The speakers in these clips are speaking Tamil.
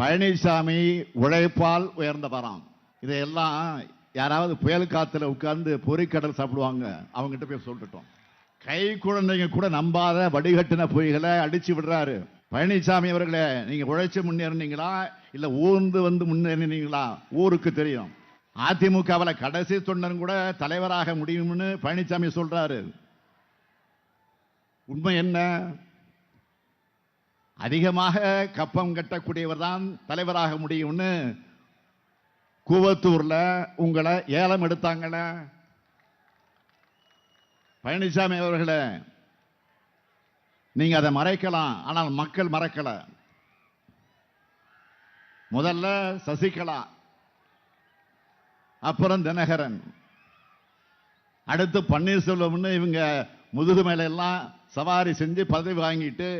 பழனிசாமி உழைப்பால் உயர்ந்தவராம் இதையெல்லாம் யாராவது புயல் காத்துல உட்கார்ந்து பொறிக்கடல் சாப்பிடுவாங்க. அவங்ககிட்ட போய் சொல்லிட்டோம் கை குழந்தைங்க கூட நம்பாத வடிகட்டின பொய்களை அடிச்சு விடுறாரு. பழனிசாமி அவர்களே நீங்க உழைச்சு முன்னேறினீங்களா? இல்ல ஊர்ந்து வந்து முன்னேறினீங்களா? ஊருக்கு தெரியும். அதிமுகவில் கடைசி தொண்டன் கூட தலைவராக முடியும்னு பழனிசாமி சொல்றாரு. உண்மை என்ன? அதிகமாக கப்பம் கட்டக்கூடியவர் தான் தலைவராக முடியும்னு கூவத்தூர்ல உங்களை ஏலம் எடுத்தாங்கள பழனிசாமி அவர்களே நீங்க அதை மறைக்கலாம் ஆனால் மக்கள் மறக்கல. முதல்ல சசிகலா அப்புறம் தினகரன் அடுத்து பன்னீர்செல்வம்னு இவங்க முதுகு மேலெல்லாம் சவாரி செஞ்சு பதவி வாங்கிட்டு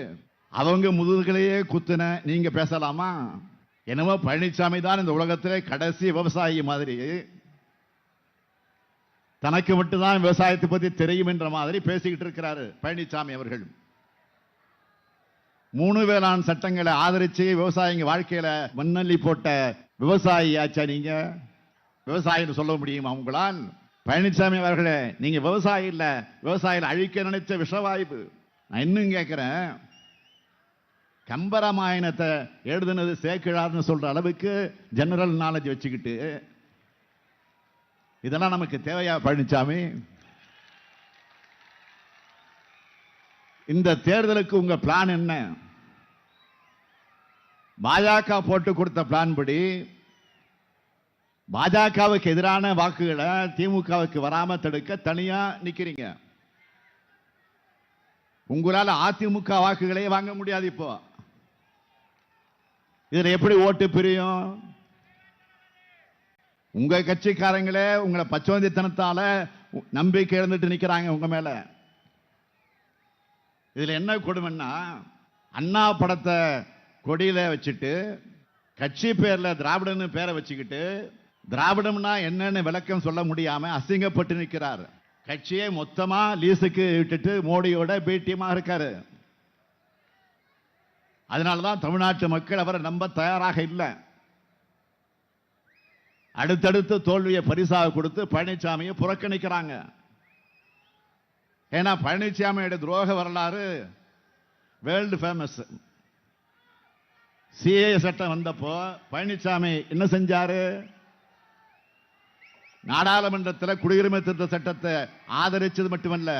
அவங்க முதுகுலையே குத்துன நீங்க பேசலாமா? என்னவோ பழனிசாமி தான் இந்த உலகத்திலே கடைசி விவசாயி மாதிரி. தனக்கு மட்டும்தான் விவசாயத்தை பத்தி தெரியும் என்ற மாதிரி பேசிக்கிட்டு இருக்கிறாரு பழனிசாமி அவர்கள். மூணு வேளாண் சட்டங்களை ஆதரிச்சு விவசாயிங்க வாழ்க்கையில மண்ணள்ளி போட்ட விவசாயி ஆச்சா நீங்க? விவசாயின்னு சொல்ல முடியுமா உங்களால்? பழனிசாமி அவர்களே நீங்க விவசாயி இல்ல விவசாயில அழிக்க நினைச்ச விஷவாய்ப்பு. நான் இன்னும் கேட்கிறேன் கம்பராமாயணத்தை எழுதுனது சேக்கிழார்னு சொல்ற அளவுக்கு ஜெனரல் நாலேஜ் வச்சுக்கிட்டு இதெல்லாம் நமக்கு தேவையா பழனிசாமி இந்த தேர்தலுக்கு உங்க பிளான் என்ன? பாஜக போட்டு கொடுத்த பிளான் படி பாஜகவுக்கு எதிரான வாக்குகளை திமுகவுக்கு வராம தடுக்க தனியா நிக்கிறீங்க. உங்களால அதிமுக வாக்குகளே வாங்க முடியாது இப்போ. இதுல எப்படி ஓட்டு பிரியும்? உங்க கட்சிக்காரங்களே உங்களை பச்சோந்தித்தனத்தால நம்பிக்கை இழந்துட்டு நிக்கிறாங்க உங்க மேல. இதுல என்ன கொடுமைன்னா அண்ணா படத்தை கொடியில வச்சுட்டு கட்சி பேர்ல திராவிடன்னு பேரை வச்சுக்கிட்டு திராவிடம்னா என்னன்னு விளக்கம் சொல்ல முடியாம அசிங்கப்பட்டு நிற்கிறார். கட்சியை மொத்தமா லீஸுக்கு விட்டுட்டு மோடியோட பேட்டியமா இருக்காரு. அதனால தான் தமிழ்நாட்டு மக்கள் அவரை நம்ப தயாராக இல்லை. அடுத்தடுத்து தோல்வியை பரிசாக கொடுத்து பழனிசாமியை புறக்கணிக்கிறாங்க. ஏன்னா பழனிசாமியோட துரோக வரலாறு வேர்ல்டு ஃபேமஸ். சிஏ சட்டம் வந்தப்போ பழனிசாமி என்ன செஞ்சாரு? நாடாளுமன்றத்தில் குடியுரிமை திருத்த சட்டத்தை ஆதரிச்சது மட்டுமல்ல.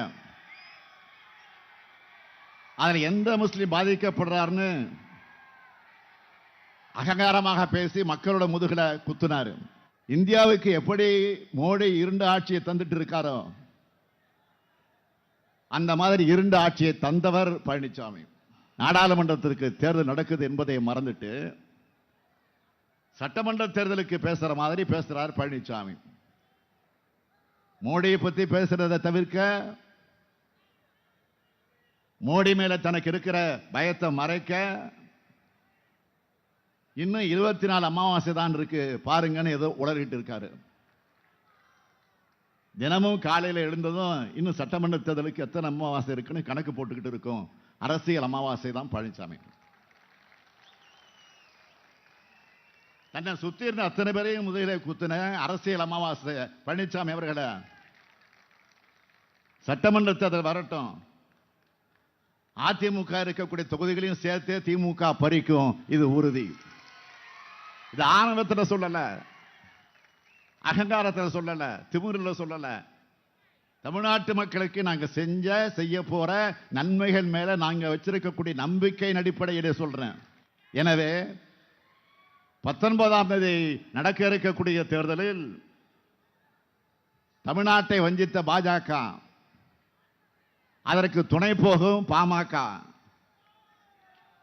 அதில் எந்த முஸ்லீம் பாதிக்கப்படுறாருன்னு அகங்காரமாக பேசி மக்களோட முதுகில குத்துனார். இந்தியாவுக்கு எப்படி மோடி இருண்ட ஆட்சியை தந்துட்டு இருக்காரோ அந்த மாதிரி இருண்ட ஆட்சியை தந்தவர் பழனிசாமி நாடாளுமன்றத்திற்கு தேர்தல் நடக்குது என்பதை மறந்துட்டு சட்டமன்ற தேர்தலுக்கு பேசுற மாதிரி பேசுறார் பழனிசாமி மோடியை பத்தி பேசுறதை தவிர்க்க மோடி மேல தனக்கு இருக்கிற பயத்தை மறைக்க இன்னும் இருபத்தி நாலு அமாவாசை தான் இருக்கு. பாருங்கன்னு ஏதோ உளறிட்டு இருக்காரு. தினமும் காலையில் எழுந்ததும் இன்னும் சட்டமன்ற தேர்தலுக்கு எத்தனை அமாவாசை இருக்குன்னு கணக்கு போட்டுக்கிட்டு இருக்கும். அரசியல் அமாவாசை தான் பழனிசாமி. தன்னை சுத்தி இருந்த அத்தனை பேரையும் முதலிலே குத்தின அரசியல் அமாவாசை பழனிசாமி அவர்களை. சட்டமன்ற தேர்தல் வரட்டும். அதிமுக இருக்கக்கூடிய தொகுதிகளையும் சேர்த்து திமுக பறிக்கும். இது உறுதி. இது ஆணவத்தில் சொல்லலை. அகங்காரத்தில் சொல்லலை. திமிரில் சொல்லலை. தமிழ்நாட்டு மக்களுக்கு நாங்கள் செஞ்ச செய்ய போகிற நன்மைகள் மேலே நாங்கள் வச்சிருக்கக்கூடிய நம்பிக்கையின் அடிப்படையில் சொல்கிறேன் எனவே பத்தொன்பதாம் தேதி நடக்க இருக்கக்கூடிய தேர்தலில் தமிழ்நாட்டை வஞ்சித்த பாஜக அதற்கு துணை போகும் பாமக.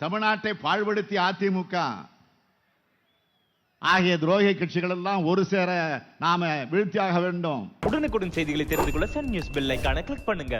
தமிழ்நாட்டை பாழ்படுத்திய அதிமுக. ஆகிய துரோகி கட்சிகள் எல்லாம் ஒரு சேர நாம வீழ்த்தியாக வேண்டும். உடனுக்குடன் செய்திகளை தெரிந்து கொள்ள சன் நியூஸ் பெல் கிளிக் பண்ணுங்க.